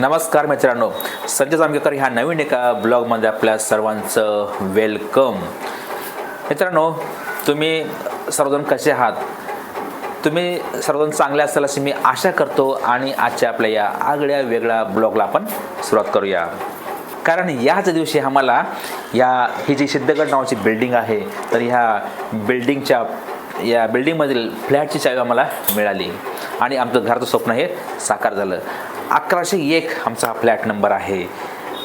नमस्कार मित्रांनो संजय जामगेकर ह्या नवीन एका ब्लॉगमध्ये आपल्या सर्वांचं वेलकम मित्रांनो तुम्ही सर्वजण कसे आहात? तुम्ही सर्वजण चांगले असाल अशी मी आशा करतो आणि आजच्या आपल्या या आगळ्या वेगळ्या ब्लॉगला आपण सुरुवात करूया. कारण याच दिवशी आम्हाला या ही जी सिद्धगड नावाची बिल्डिंग आहे तर ह्या बिल्डिंगच्या या बिल्डिंगमधील फ्लॅटची चावी आम्हाला मिळाली. आणि आमचं घराचं स्वप्न हे साकार झालं. अकराशे एक आमचा हा फ्लॅट नंबर आहे.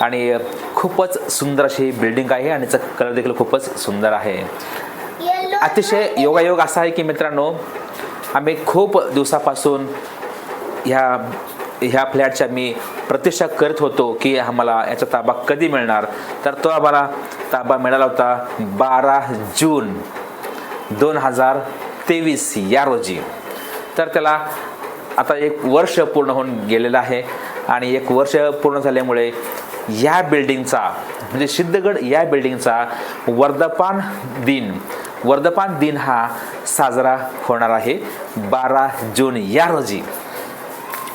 आणि खूपच सुंदर अशी बिल्डिंग आहे आणि त्याचा कलर देखील खूपच सुंदर आहे. अतिशय योगायोग असा आहे की मित्रांनो आम्ही खूप दिवसापासून ह्या ह्या फ्लॅटच्या मी प्रतीक्षा करत होतो की आम्हाला याचा ताबा कधी मिळणार? तर तो आम्हाला ताबा मिळाला होता बारा जून दोन हजार तेवीस या रोजी. तर त्याला आता एक वर्ष पूर्ण होऊन गेलेलं आहे आणि एक वर्ष पूर्ण झाल्यामुळे या बिल्डिंगचा म्हणजे सिद्धगड या बिल्डिंगचा वर्धापान दिन वर्धापान दिन हा साजरा होणार आहे बारा जून या रोजी.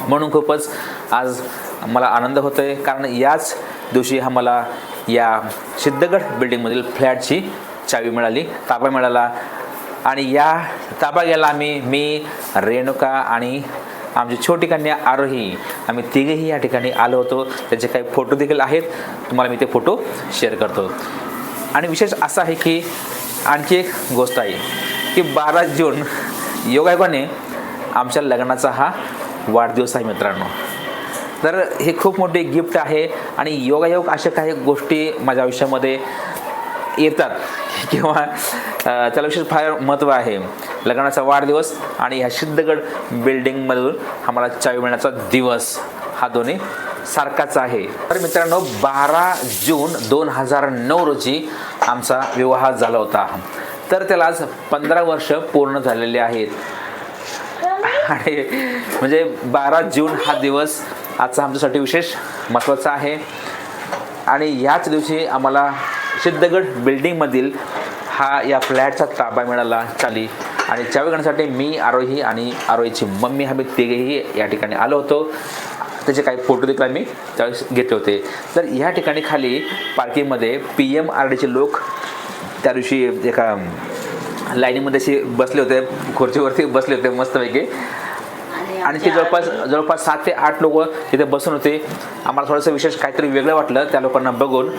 म्हणून खूपच आज मला आनंद होतो आहे कारण याच दिवशी आम्हाला या सिद्धगड बिल्डिंगमधील फ्लॅटची चावी मिळाली. ताबा मिळाला आणि या ताबाग्याला आम्ही मी रेणुका आणि आमची छोटी कन्या आरोही आम्ही तिघेही या ठिकाणी आलो होतो. त्याचे काही फोटो देखील आहेत. तुम्हाला मी ते फोटो शेअर करतो. आणि विशेष असं आहे की आणखी एक गोष्ट आहे की बारा जून योगायोगाने आमच्या लग्नाचा हा वाढदिवस आहे मित्रांनो. तर हे खूप मोठे गिफ्ट आहे आणि योगायोग अशा काही गोष्टी माझ्या आयुष्यामध्ये येतात. किंवा त्याला विशेष फार महत्त्व आहे. लग्नाचा वाढदिवस आणि ह्या सिद्धगड बिल्डिंगमधून आम्हाला चावी मिळण्याचा दिवस हा दोन्ही सारखाच आहे. तर मित्रांनो बारा जून दोन हजार नऊ रोजी आमचा विवाह झाला होता. तर त्याला आज पंधरा वर्ष पूर्ण झालेले आहेत. आणि म्हणजे बारा जून हा दिवस आजचा आमच्यासाठी विशेष महत्त्वाचा आहे. आणि याच दिवशी आम्हाला सिद्धगड बिल्डिंगमधील हा या फ्लॅटचा ताबा मिळाला चाली. आणि चावी घेण्यासाठी मी आरोही आणि आरोहीची मम्मी आम्ही तिघेही या ठिकाणी आलो होतो. त्याचे काही फोटो देखील आम्ही त्यावेळेस घेतले होते. तर या ठिकाणी खाली पार्किंगमध्ये पी एम आर डीचे लोक त्या दिवशी एका लाईनीमध्ये असे बसले होते. खुर्चीवरती बसले होते मस्तपैकी. आणि ते जवळपास जवळपास सात ते आठ लोक तिथे बसून होते. आम्हाला थोडंसं विशेष काहीतरी वेगळं वाटलं त्या लोकांना बघून.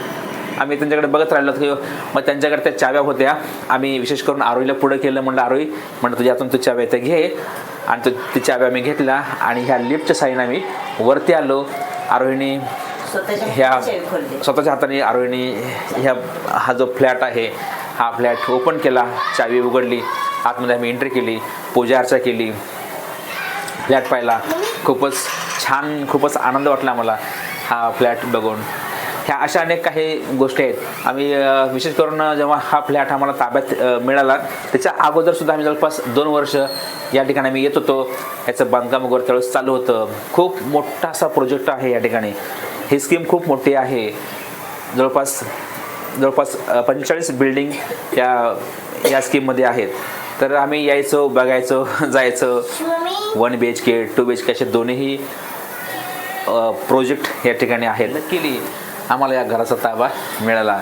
आम्ही त्यांच्याकडे बघत राहिलो की मग त्यांच्याकडे त्या चाव्या होत्या. आम्ही विशेष करून आरोहीला पुढं केलं म्हणलं आरोही म्हणलं तुझ्या हातून तू चाव्या त्या घे. आणि तो ती चाव्या आम्ही घेतल्या आणि ह्या लिफ्टच्या साईन आम्ही वरती आलो. आरोहीने ह्या स्वतःच्या हाताने आरोहीने ह्या हा जो फ्लॅट आहे हा फ्लॅट ओपन केला. चावी उघडली. आतमध्ये आम्ही एंट्री केली. पूजा अर्चा केली. फ्लॅट पाहिला. खूपच छान खूपच आनंद वाटला मला हा फ्लॅट बघून. ह्या अशा अनेक काही गोष्टी आहेत. आम्ही विशेष करून जेव्हा हा फ्लॅट आम्हाला ताब्यात मिळाला त्याच्या अगोदर सुद्धा आम्ही जवळपास दोन वर्ष या ठिकाणी आम्ही येत होतो. याचं बांधकाम वगैरे त्यावेळेस चालू होतं. खूप मोठा असा प्रोजेक्ट आहे या ठिकाणी. ही स्कीम खूप मोठी आहे. जवळपास जवळपास पंचेचाळीस बिल्डिंग या या स्कीममध्ये आहेत. तर आम्ही यायचो बघायचो जायचो. One B H K two B H K असे दोन्हीही प्रोजेक्ट या ठिकाणी आहेत. केली. आम्हाला या घराचा ताबा मिळाला.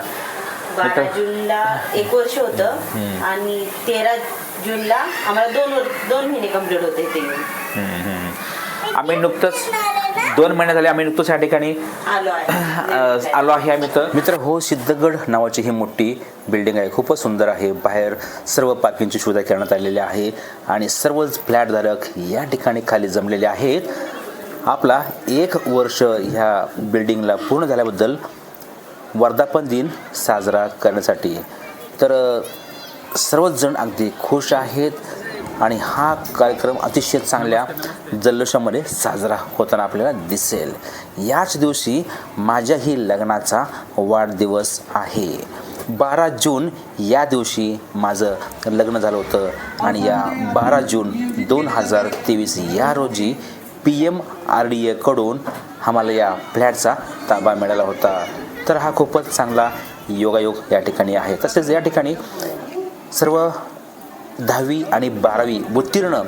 बारा जूनला एक वर्ष होतं आणि तेरा जूनला आम्हाला दोन वर दोन महिने कंप्लीट होते ते. येऊन हम्म, हम्म. आम्ही नुकतंच दोन महिने झाले आम्ही नुकतंच या ठिकाणी आलो आहे. आलो आहे आम्ही तर मित्र हो सिद्धगड नावाची ही मोठी बिल्डिंग आहे. खूपच सुंदर आहे. बाहेर सर्व पार्किंगची सुविधा करण्यात आलेली आहे. आणि सर्वच फ्लॅटधारक या ठिकाणी खाली जमलेले आहेत. आपला एक वर्ष ह्या बिल्डिंगला पूर्ण झाल्याबद्दल वर्धापन दिन साजरा करण्यासाठी. तर सर्वच जण अगदी खुश आहेत आणि हा कार्यक्रम अतिशय चांगल्या जल्लोषामध्ये साजरा होताना आपल्याला दिसेल. याच दिवशी माझ्याही लग्नाचा वाढदिवस आहे. बारा जून या दिवशी माझं लग्न झालं होतं आणि या बारा जून दोन हजार तेवीस या रोजी पी एम आर डी एकडून आम्हाला या फ्लॅटचा ताबा मिळाला होता. तर हा खूपच चांगला योगायोग या ठिकाणी आहे. तसेच या ठिकाणी सर्व दहावी आणि बारावी उत्तीर्ण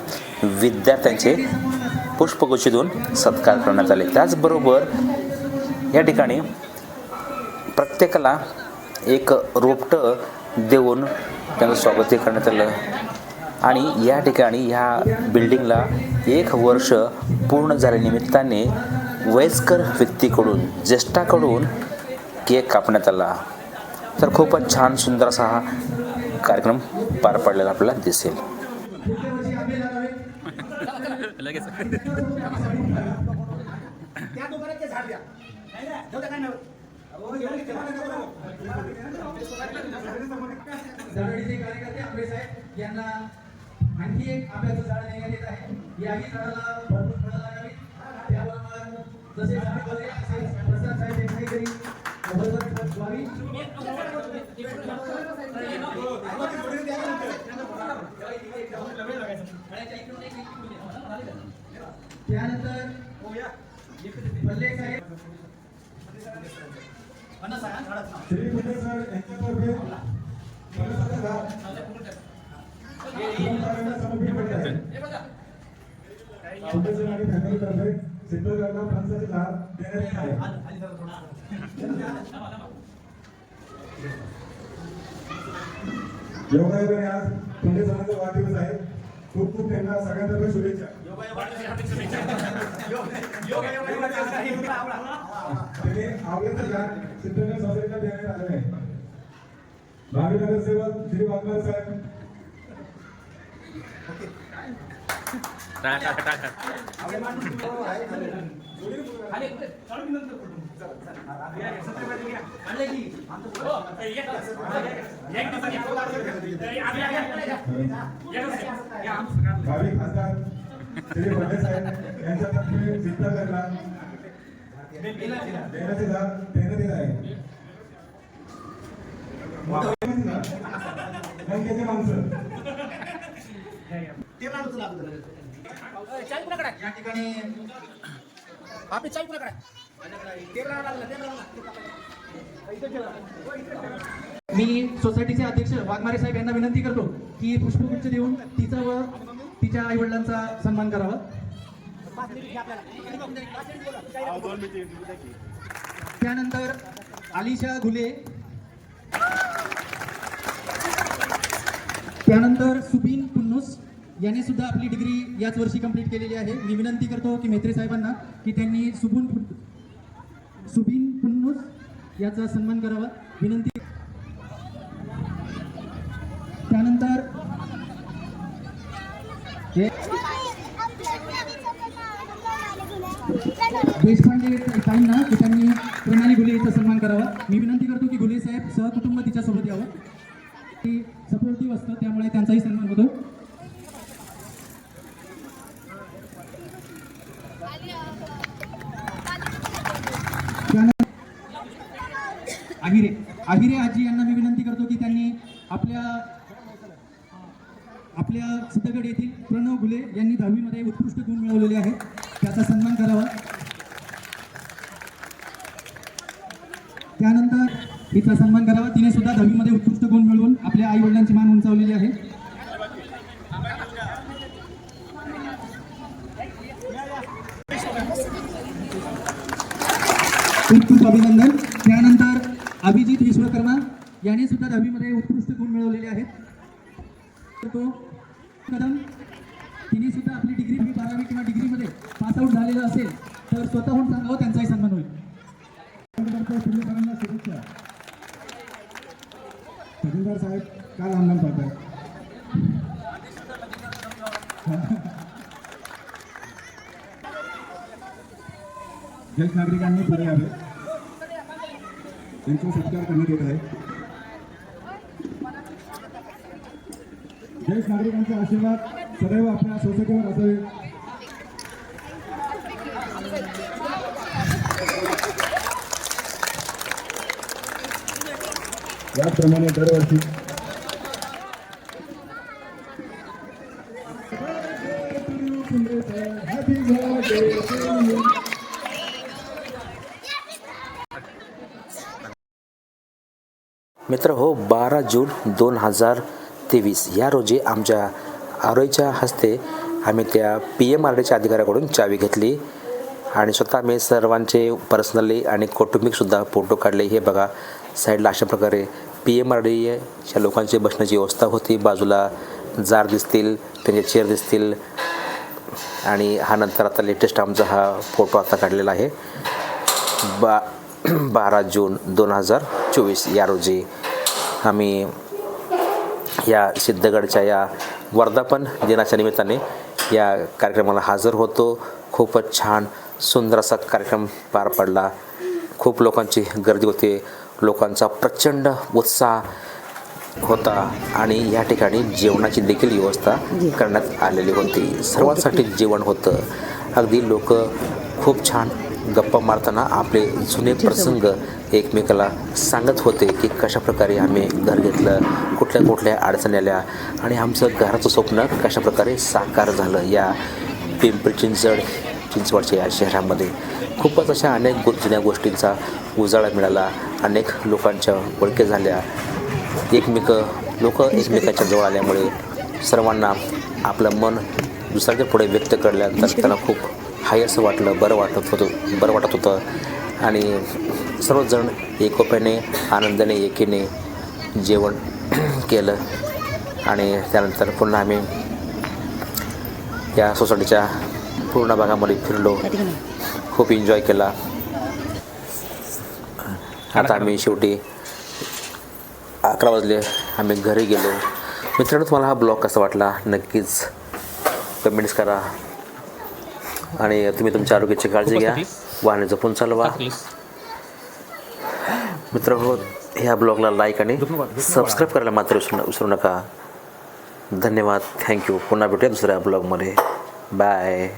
विद्यार्थ्यांचे पुष्पगुच्छ देऊन सत्कार करण्यात आले. त्याचबरोबर या ठिकाणी प्रत्येकाला एक रोपटं देऊन त्यांचं स्वागत करण्यात आलं. आणि या ठिकाणी ह्या बिल्डिंगला एक वर्ष पूर्ण झाल्यानिमित्ताने वयस्कर व्यक्तीकडून ज्येष्ठाकडून केक कापण्यात आला. तर खूपच छान सुंदर असा हा कार्यक्रम पार पडलेला आपल्याला दिसेल. कार्यकर्ते यांना आणखी एक आंब्याचं झाड देण्यात येत आहे. याही झाडाला भरपूर फळं लागावी त्याबरोबर जसे झाड बोलले असे प्रसाद साहेब तरी व्हावी. त्यानंतर मल्ले साहेब. श्री मुंडे सर यांच्यातर्फे फणसाचं झाड फणसाचे झाड देण्यात आहे योगायोगाने आज वाढदिवस आहे खूप खूप त्यांना सगळ्यांतर्फे शुभेच्छा त्याने आवडीचं झाड सोसायटीला देण्यात आले आहे भावी नगरसेवक श्री वाघमार साहेब भावी खासदार श्री भंडे साहेब यांच्यातर्फे सिद्धगडला देण्यात आहे बँकेचे माणसं. या ठिकाणी मी सोसायटीचे अध्यक्ष वाघमारे साहेब यांना विनंती करतो की पुष्पगुच्छ देऊन तिचा व तिच्या आई वडिलांचा सन्मान करावा. त्यानंतर आलिशा घुले त्यानंतर सुबीन कुन्नूस याने सुद्धा आपली डिग्री याच वर्षी कंप्लीट केलेली आहे. मी विनंती करतो की मेत्रे साहेबांना की त्यांनी सुबून सुबीन कुन्नूस याचा सन्मान करावा. विनंती त्यानंतर देशपांडे ताईंना की त्यांनी प्रणाली गुले याचा सन्मान करावा. मी विनंती करतो की गुले साहेब सहकुटुंब तिच्यासोबत यावं ती सपोर्टिव्ह असतं त्यामुळे त्यांचाही सन्मान होतो त्यानंतर आहिरे आहिरे आजी यांना मी विनंती करतो की त्यांनी आपल्या आपल्या सिद्धगड येथील प्रणव घुले यांनी दहावीमध्ये उत्कृष्ट गुण मिळवलेले आहेत. त्याचा सन्मान करावा. त्यानंतर तिचा सन्मान करावा. तिने सुद्धा दहावीमध्ये उत्कृष्ट गुण मिळवून आपल्या आई वडिलांची मान उंचावलेली आहे. खूप खूप अभिनंदन. त्यानंतर अभिजित विश्वकर्मा याने सुद्धा दहावीमध्ये उत्कृष्ट गुण मिळवलेले आहेत. तर तो कदम तिने सुद्धा आपली डिग्री बारावी किंवा डिग्रीमध्ये पास आउट झालेलं असेल तर स्वतःहून सांगावं त्यांचाही सन्मान होईल. शुभेच्छा तहसीलदार साहेब काय लांब लांब पाहतात ज्येष्ठ नागरिकांनी पुढे यावे त्यांचा सत्कार करण्यात येत आहे. ज्येष्ठ नागरिकांचा आशीर्वाद सदैव आपल्या सोसायटीवर असावे. याचप्रमाणे दरवर्षी Happy birthday to you. मित्र हो बारा जून दोन हजार तेवीस. या रोजी आमच्या आरोईच्या हस्ते आम्ही त्या पी एम आर डीच्या अधिकाऱ्याकडून चावी घेतली आणि स्वतः आम्ही सर्वांचे पर्सनली आणि कौटुंबिकसुद्धा फोटो काढले. हे बघा साईडला अशा प्रकारे पी एम आर डीच्या लोकांची बसण्याची व्यवस्था होती. बाजूला जार दिसतील त्यांचे चेअर दिसतील आणि हा नंतर आता लेटेस्ट आमचा हा फोटो आता काढलेला आहे. बा बारा जून दोन हजार चोवीस. या रोजी आम्ही या सिद्धगडच्या या वर्धापन दिनाच्या निमित्ताने या कार्यक्रमाला हजर होतो. खूपच छान सुंदर असा कार्यक्रम पार पडला. खूप लोकांची गर्दी होती. लोकांचा प्रचंड उत्साह होता आणि या ठिकाणी जेवणाची देखील व्यवस्था करण्यात आलेली होती. सर्वांसाठी जेवण होतं. अगदी लोक खूप छान गप्पा मारताना आपले जुने प्रसंग एकमेकाला सांगत होते की कशाप्रकारे आम्ही घर घेतलं कुठल्या कुठल्या अडचणी आल्या आणि आमचं घराचं स्वप्न कशाप्रकारे साकार झालं या पिंपरी चिंचवड चिंचवडच्या या शहरामध्ये. खूपच अशा अनेक जुन्या गोष्टींचा उजाळा मिळाला. अनेक लोकांच्या ओळखी झाल्या. एकमेक लोक एकमेकाच्या जवळ आल्यामुळे सर्वांना आपलं मन दुसऱ्याच्या पुढे व्यक्त करल्यानंतर त्यांना खूप हाय असं वाटलं बरं वाटत होतं बरं वाटत होतं. आणि सर्वजण एकोप्याने आनंदाने एकीने जेवण केलं. आणि त्यानंतर पुन्हा आम्ही या सोसायटीच्या पूर्ण भागामध्ये फिरलो. खूप एन्जॉय केला. आता आम्ही शेवटी अकरा वाजले आम्ही घरी गेलो. मित्रांनो तुम्हाला हा ब्लॉग कसा वाटला? नक्कीच कमेंट्स करा. आणि तुम्ही तुमच्या आरोग्याची काळजी घ्या. वाहने जपून चालवा. मित्र हो ह्या ब्लॉगला लाईक आणि सबस्क्राईब करायला मात्र विसरू विसरू नका. धन्यवाद. थँक्यू पुन्हा भेटूया दुसऱ्या ब्लॉगमध्ये. बाय